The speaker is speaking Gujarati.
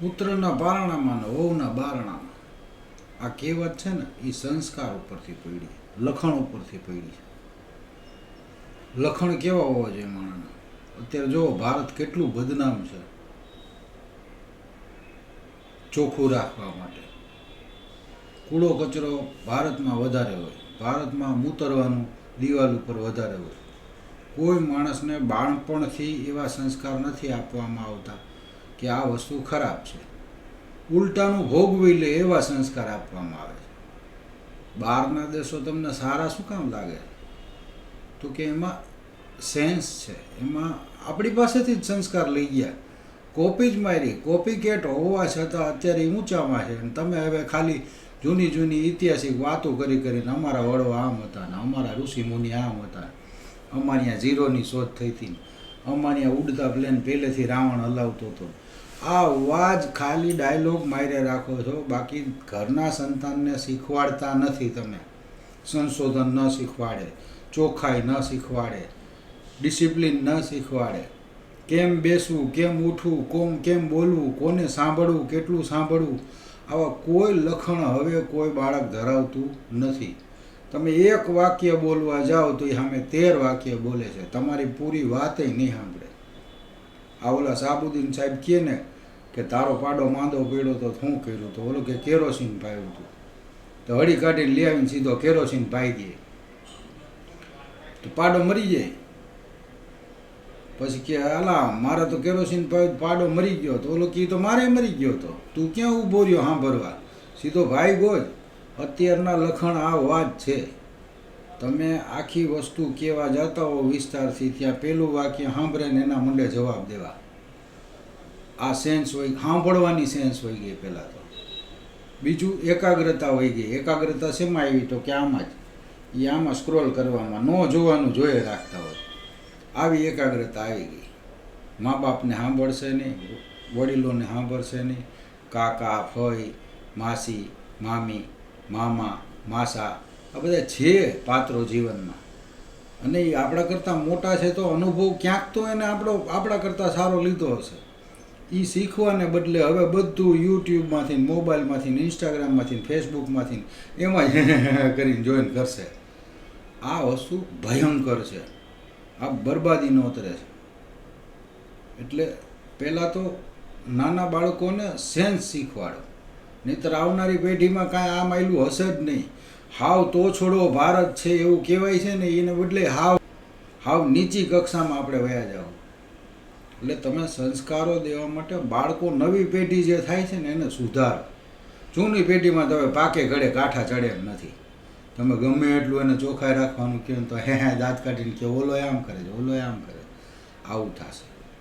પુત્રના બારણામાં ને વહુના બારણામાં. આ કહેવત છે ને એ સંસ્કાર ઉપરથી પડી લખણ ઉપરથી પડી લખણ કેવા હોવા જોઈએ માણસના? અત્યારે જો ભારત કેટલું બદનામ છે. ચોખ્ખું રાખવા માટે. કૂડો કચરો ભારતમાં વધારે હોય. ભારતમાં મૂતરવાનું દિવાલ ઉપર વધારે હોય. કોઈ માણસને બાળપણથી એવા સંસ્કાર નથી આપવામાં આવતા. કે આ વસ્તુ ખરાબ છે. ઉલટાનું ભોગવી લે એવા સંસ્કાર આપવામાં આવે બહારના દેશો તમને સારા શું કામ લાગે? તો કે એમાં સેન્સ છે. એમાં આપણી પાસેથી જ સંસ્કાર લઈ ગયા. કોપી જ મારી. કોપી કેટ હોવા છતાં અત્યારે ઊંચામાં છે. અને તમે હવે ખાલી જૂની જૂની ઐતિહાસિક વાતો કરી કરીને અમારા વડવા આમ હતા ને અમારા ઋષિ મુનિ આમ હતા. અમારી ઝીરોની શોધ થઈ હતી અમારી ઉડતા પ્લેન પહેલેથી રાવણ હલાવતો હતો. આ અવાજ ખાલી ડાયલોગ માર્યા રાખો છો. બાકી ઘરના સંતાનને શીખવાડતા નથી તમે. સંશોધન ન શીખવાડે, ચોખ્ખાઈ ન શીખવાડે, ડિસિપ્લિન ન શીખવાડે. કેમ બેસવું, કેમ ઉઠવું, કોમ કેમ બોલવું, કોને સાંભળવું, કેટલું સાંભળવું? આવા કોઈ લખણ હવે કોઈ બાળક ધરાવતું નથી. તમે એક વાક્ય બોલવા જાઓ તો એ સામે તેર વાક્ય બોલે છે. તમારી પૂરી વાતે નહીં સાંભળે. આ ઓલા સાબુદ્દીન સાહેબ કહે ને કે તારો પાડો માંદો પડ્યો તો શું કર્યું તો? ઓલો કે કેરોસીન પાયું હતું. તો હળી કાઢીને લઈ આવીને સીધો કેરોસીન પાઈ દે. તો પાડો મરી જાય. પછી કે અલા, મારે તો કેરોસીન પાયું, પાડો મરી ગયો તો? ઓલો કી તો મારે મરી ગયો તો? તું ક્યાં ઊભો રહ્યો? સાંભળવા સીધો ભાઈ ગોજ, અત્યારના લખણ આ વાત છે. તમે આખી વસ્તુ કેવા જતા હો વિસ્તારથી ત્યાં પેલું વાક્ય સાંભળે ને એના મુંડે જવાબ દેવા. આ સેન્સ હોય, સાંભળવાની સેન્સ હોય ગઈ પહેલાં તો. બીજું એકાગ્રતા હોય ગઈ. એકાગ્રતા શેમાં આવી? તો કે આમાં જ. એ આમાં સ્ક્રોલ કરવામાં. ન જોવાનું જોઈએ રાખતા હોય. આવી એકાગ્રતા આવી ગઈ. મા બાપને સાંભળશે નહીં, વડીલોને સાંભળશે નહીં. કાકા ફઈ માસી, મામી, મામા, માસા આ બધા છે પાત્રો જીવનમાં. અને એ આપણા કરતાં મોટા છે તો અનુભવ ક્યાંક તો એને આપણો, આપણા કરતાં સારો લીધો હશે. એ શીખવાને બદલે હવે બધું યુટ્યુબમાંથી, મોબાઈલમાંથી, ઇન્સ્ટાગ્રામમાંથી, ફેસબુકમાંથી, એમાં જ કરીને જોઈન કરશે. આ વસ્તુ ભયંકર છે. આ બરબાદી નોતરે છે. એટલે પહેલાં તો નાના બાળકોને સેન્સ શીખવાડો. નહીંતર આવનારી પેઢીમાં કાંઈ આ માયલું હશે જ નહીં. હાવ તો છોડો ભારત છે એવું કહેવાય છે ને, એને બદલે હાવ હાવ નીચી કક્ષામાં આપણે વયા જાઓ. એટલે તમે સંસ્કારો દેવા માટે બાળકો નવી પેઢી જે થાય છે ને, એને સુધારો. જૂની પેઢીમાં તમે પાકે ઘડે કાંઠા ચડે એમ નથી. તમે ગમે એટલું એને ચોખ્ખાઈ રાખવાનું કહો તો હે હે દાંત કાઢીને કે ઓલો આમ કરે છે, ઓલો આમ કરે આવું થશે.